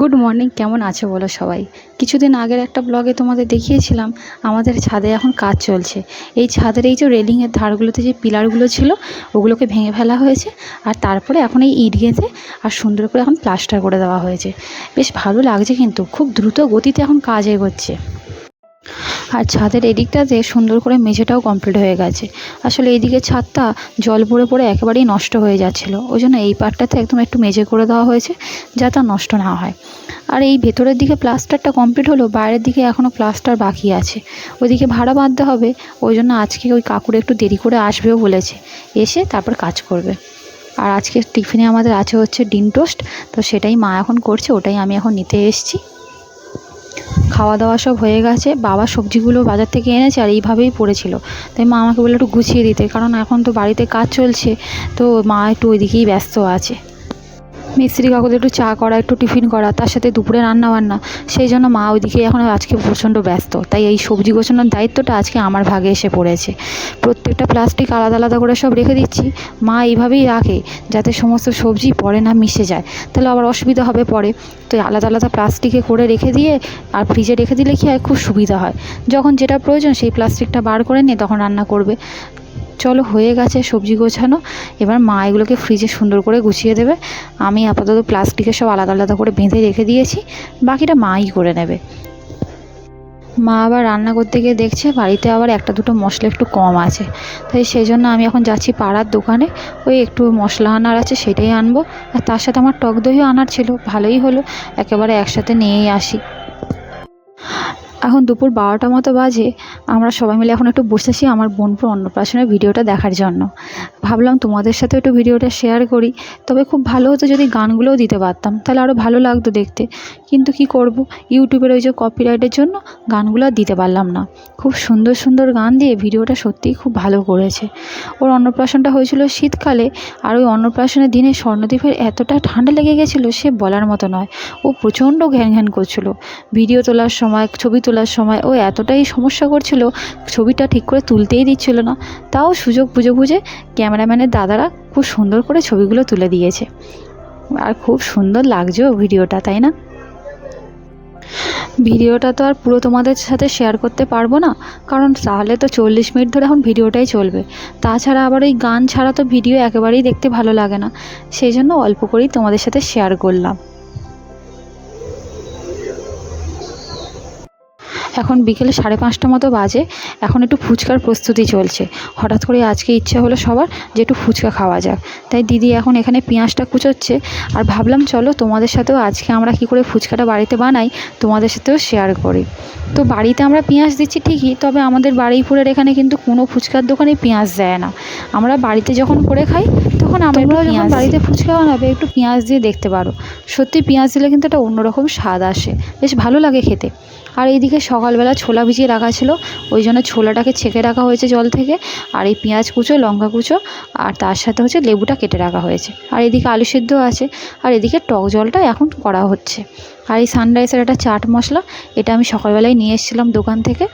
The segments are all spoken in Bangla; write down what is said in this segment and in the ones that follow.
গুড মর্নিং কেমন আছো বলো সবাই? কিছুদিন আগের একটা ব্লগে তোমাদের দেখিয়েছিলাম, আমাদের ছাদে এখন কাজ চলছে। এই ছাদের এই যে রেলিংয়ের ধারগুলোতে যে পিলারগুলো ছিল, ওগুলোকে ভেঙে ফেলা হয়েছে, আর তারপরে এখন এই ইট গেঁথে আর সুন্দর করে এখন প্লাস্টার করে দেওয়া হয়েছে। বেশ ভালো লাগছে কিন্তু, খুব দ্রুত গতিতে এখন কাজ এগোচ্ছে। আর ছাদের এদিকটাতে সুন্দর করে মেঝেটাও কমপ্লিট হয়ে গেছে। আসলে এইদিকে ছাদটা জল পড়ে পড়ে একেবারেই নষ্ট হয়ে যাচ্ছিল। ওই জন্য এই পার্টটাতে একদম একটু মেঝে করে দেওয়া হয়েছে, যাতে নষ্ট না হয়। আর এই ভেতরের দিকে প্লাস্টারটা কমপ্লিট হলো, বাইরের দিকে এখনও প্লাস্টার বাকি আছে। ওইদিকে ভাড়া বাঁধতে হবে, ওই জন্য আজকে ওই কাকুর একটু দেরি করে আসবেও বলেছে। এসে তারপর কাজ করবে। আর আজকে টিফিনে আমাদের আছে হচ্ছে ডিম টোস্ট, তো সেটাই মা এখন করছে, ওটাই আমি এখন নিতে এসেছি। খাওয়া দাওয়া সব হয়ে গেছে। বাবা সবজিগুলো বাজার থেকে এনেছে আর এইভাবেই পড়েছিল। তাই মা আমাকে বলে একটু গুছিয়ে দিতে। কারণ এখন তো বাড়িতে কাজ চলছে, তো মা একটু ওইদিকেই ব্যস্ত আছে। মিস্ত্রি কাকুদের একটু চা করা, একটু টিফিন করা, তার সাথে দুপুরে রান্না বান্না সেই জন্য মা ওইদিকে এখন আজকে প্রচণ্ড ব্যস্ত। তাই এই সবজি গোছানোর দায়িত্বটা আজকে আমার ভাগে এসে পড়েছে। প্রত্যেকটা প্লাস্টিক আলাদা আলাদা করে সব রেখে দিচ্ছি। মা এইভাবেই রাখে, যাতে সমস্ত সবজি পরে না মিশে যায়। তাহলে আবার অসুবিধা হবে পরে। তো আলাদা আলাদা প্লাস্টিকে করে রেখে দিয়ে আর ফ্রিজে রেখে দিলে কি হয়? খুব সুবিধা হয়। যখন যেটা প্রয়োজন সেই প্লাস্টিকটা বার করে নিয়ে তখন রান্না করবে। চলো হয়ে গেছে সবজি গোছানো। এবার মা এগুলোকে ফ্রিজে সুন্দর করে গুছিয়ে দেবে। আমি আপাতত প্লাস্টিকে সব আলাদা আলাদা করে বেঁধে রেখে দিয়েছি। বাকিটা মাই করে নেবে। মা আবার রান্না করতে গিয়ে দেখছে বাড়িতে আবার একটা দুটো মশলা একটু কম আছে। তাই সেই জন্য আমি এখন যাচ্ছি পাড়ার দোকানে। ওই একটু মশলা আনার আছে, সেটাই আনব। আর তার সাথে আমার টক দইও আনার ছিল, ভালোই হলো। একেবারে একসাথে নিয়েই আসি। এখন দুপুর বারোটা মতো বাজে, আমরা সবাই মিলে এখন একটু বসেছি আমার বোনপুর অন্নপ্রাশনের ভিডিওটা দেখার জন্য। ভাবলাম তোমাদের সাথে একটু ভিডিওটা শেয়ার করি, তবে খুব ভালো হতো যদি গানগুলোও দিতে পারতাম, তাহলে আরও ভালো লাগতো দেখতে। কিন্তু কি করব, ইউটিউবের ওই যে কপিরাইটের জন্য গানগুলো দিতে পারলাম না। খুব সুন্দর সুন্দর গান দিয়ে ভিডিওটা সত্যিই খুব ভালো করেছে। ওর অন্নপ্রাশনটা হয়েছিল শীতকালে, আর ওই অন্নপ্রাশনের দিনে স্বর্ণদ্বীপের এতটা ঠান্ডা লেগে গেছিল সে বলার মতো নয়। ও প্রচণ্ড ঘ্যান ঘ্যান করছিল। ভিডিও তোলার সময়, ছবি তোলার সময় ও এতটাই সমস্যা করছিল, ছবিটা ঠিক করে তুলতেই দিচ্ছিল না। তাও সুযোগ বুঝে বুঝে ক্যামেরাম্যানের দাদারা খুব সুন্দর করে ছবিগুলো তুলে দিয়েছে। আর খুব সুন্দর লাগছেও ভিডিওটা, তাই না? ভিডিওটা তো আর পুরো তোমাদের সাথে শেয়ার করতে পারব না, কারণ তাহলে তো চল্লিশ মিনিট ধরে এখন ভিডিওটাই চলবে। তাছাড়া আবার ওই গান ছাড়া তো ভিডিও একেবারেই দেখতে ভালো লাগে না সেই জন্য অল্প করেই তোমাদের সাথে শেয়ার করলাম। এখন বিকেলে সাড়ে পাঁচটা মতো বাজে এখন একটু ফুচকার প্রস্তুতি চলছে। হঠাৎ করে আজকে ইচ্ছে হলো সবার যে একটু ফুচকা খাওয়া যাক। তাই দিদি এখন এখানে পেঁয়াজটা কুচোচ্ছে আর ভাবলাম চলো তোমাদের সাথেও আজকে আমরা কি করে ফুচকাটা বাড়িতে বানাই তোমাদের সাথেও শেয়ার করি। তো বাড়িতে আমরা পেঁয়াজ দিচ্ছি ঠিকই তবে আমাদের বারুইপুরের এখানে কিন্তু কোনো ফুচকার দোকানে পেঁয়াজ দেয় না। আমরা বাড়িতে যখন করে খাই তখন আমরাও যখন বাড়িতে ফুচকা বানাবে একটু পেঁয়াজ দিয়ে দেখতে পারো। সত্যি পেঁয়াজ দিলে কিন্তু একটা অন্যরকম স্বাদ আসে। বেশ ভালো লাগে খেতে। আর এইদিকে সকালবেলা ছোলা ভিজিয়ে রাখা ছিল। ওই জন্য ছোলাটাকে ছেঁকে রাখা হয়েছে জল থেকে। আর এই পেঁয়াজ কুচো, লঙ্কা কুচো, আর তার সাথে হচ্ছে লেবুটা কেটে রাখা হয়েছে। আর এদিকে আলু সিদ্ধ আছে। আর এদিকে টক জলটা এখন করা হচ্ছে। আর এই সানরাইসের একটা চাট মশলা, এটা আমি সকালবেলায় নিয়ে এসেছিলাম দোকান থেকে।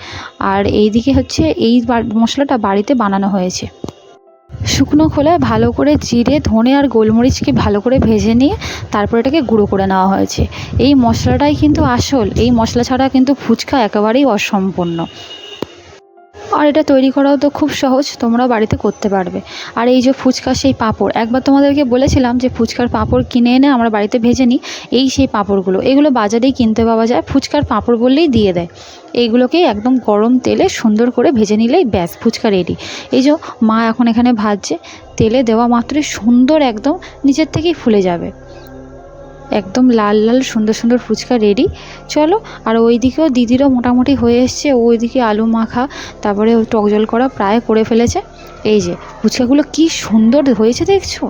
আর এইদিকে হচ্ছে এই মশলাটা বাড়িতে বানানো হয়েছে। শুকনো খোলায় ভালো করে জিরে, ধনে আর গোলমরিচকে ভালো করে ভেজে নিয়ে তারপর এটাকে গুঁড়ো করে নেওয়া হয়েছে। এই মশলাটাই কিন্তু আসল। এই মশলা ছাড়া কিন্তু ফুচকা একেবারেই অসম্পূর্ণ। আর এটা তৈরি করাও তো খুব সহজ, তোমরাও বাড়িতে করতে পারবে। আর এই যে ফুচকা সেই পাঁপড়, একবার তোমাদেরকে বলেছিলাম যে ফুচকার পাঁপড় কিনে এনে আমরা বাড়িতে ভেজে নিই, এই সেই পাঁপড়গুলো। এগুলো বাজারেই কিনতে পাওয়া যায়, ফুচকার পাঁপড় বললেই দিয়ে দেয়। এইগুলোকেই একদম গরম তেলে সুন্দর করে ভেজে নিলেই ব্যাস, ফুচকা রেডি এই যে মা এখন এখানে ভাজছে, তেলে দেওয়া মাত্রই সুন্দর একদম নিচের থেকেই ফুলে যাবে। একদম লাল লাল, সুন্দর সুন্দর ফুচকা রেডি চলো, আর ওই দিকেও দিদিরও মোটামুটি হয়ে এসছে। ওইদিকে আলু মাখা, তারপরে টক জল করা প্রায় করে ফেলেছে। এই যে, ফুচকাগুলো কি সুন্দর হয়েছে দেখছ?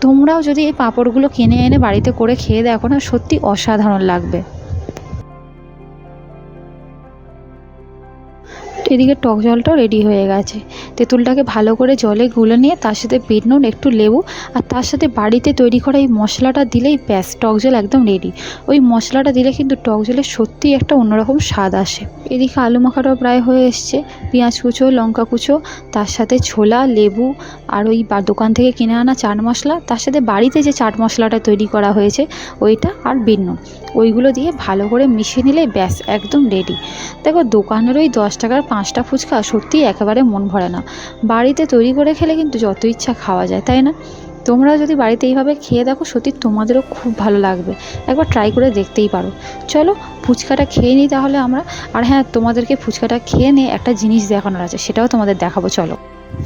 তোমরাও যদি এই পাঁপড়গুলো কিনে এনে বাড়িতে করে খেয়ে দেখো না, সত্যি অসাধারণ লাগবে। এদিকে টক জলটাও রেডি হয়ে গেছে। তেঁতুলটাকে ভালো করে জলে গুলে নিয়ে তার সাথে বিট নুন একটু লেবু আর তার সাথে বাড়িতে তৈরি করা এই মশলাটা দিলেই ব্যাস, টক জল একদম রেডি ওই মশলাটা দিলে কিন্তু টক জলের সত্যিই একটা অন্যরকম স্বাদ আসে। এদিকে আলু মাখাটাও প্রায় হয়ে এসছে। পেঁয়াজ কুচো, লঙ্কা কুচো, তার সাথে ছোলা, লেবু, আর ওই দোকান থেকে কিনে আনা চাট মশলা। তার সাথে বাড়িতে যে চাট মশলাটা তৈরি করা হয়েছে, ওইটা আর বিট নুন ওইগুলো দিয়ে ভালো করে মিশিয়ে নিলে ব্যাস, একদম রেডি দেখো, দোকানের ওই দশ টাকার পাঁচটা ফুচকা সত্যিই একেবারে মন ভরে না। বাড়িতে তৈরি করে খেলে কিন্তু যত ইচ্ছা খাওয়া যায়, তাই না? তোমরা যদি বাড়িতে এইভাবে খেয়ে দেখো, সত্যি তোমাদেরও খুব ভালো লাগবে। একবার ট্রাই করে দেখতেই পারো। চলো, ফুচকাটা খেয়ে নিই তাহলে আমরা। আর হ্যাঁ তোমাদেরকে ফুচকাটা খেয়ে নিয়ে একটা জিনিস দেখানোর আছে, সেটাও তোমাদের দেখাবো, চলো।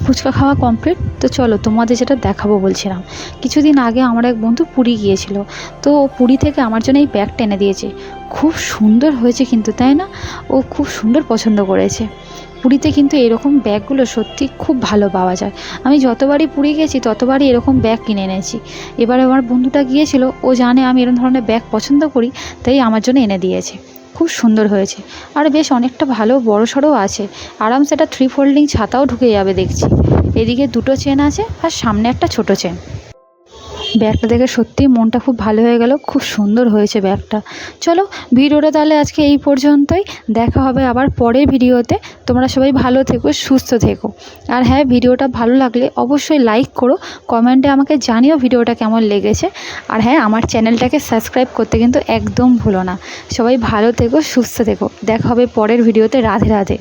ফুচকা খাওয়া কমপ্লিট তো চলো, তোমাদের যেটা দেখাবো বলছিলাম। কিছুদিন আগে আমার এক বন্ধু পুরী গিয়েছিল, তো পুরী থেকে আমার জন্য এই ব্যাগটা এনে দিয়েছে। খুব সুন্দর হয়েছে কিন্তু, তাই না? ও খুব সুন্দর পছন্দ করেছে। পুরীতে কিন্তু এরকম ব্যাগগুলো সত্যি খুব ভালো পাওয়া যায়। আমি যতবারই পুরী গেছি, ততবারই এরকম ব্যাগ কিনে এনেছি। এবার আমার বন্ধুটা গিয়েছিল, ও জানে আমি এরকম ধরনের ব্যাগ পছন্দ করি, তাই আমার জন্য এনে দিয়েছে। খুব সুন্দর হয়েছে। আর বেশ অনেকটা ভালো বড় সড়ো আছে। আরামসে একটা থ্রি ফোল্ডিং ছাতাও ঢুকে যাবে দেখছি। এদিকে দুটো চেন আছে, আর সামনে একটা ছোটো চেন ব্যাগটা দেখে সত্যিই মনটা খুব ভালো হয়ে গেল, খুব সুন্দর হয়েছে ব্যাগটা। চলো ভিডিওটা তাহলে আজকে এই পর্যন্তই, দেখা হবে আবার পরের ভিডিওতে। তোমরা সবাই ভালো থেকো, সুস্থ থেকো। আর হ্যাঁ ভিডিওটা ভালো লাগলে অবশ্যই লাইক করো, কমেন্টে আমাকে জানিও ভিডিওটা কেমন লেগেছে। আর হ্যাঁ আমার চ্যানেলটাকে সাবস্ক্রাইব করতে কিন্তু একদম ভুলো না। সবাই ভালো থেকো, সুস্থ থেকো। দেখা হবে পরের ভিডিওতে, রাধে রাধে।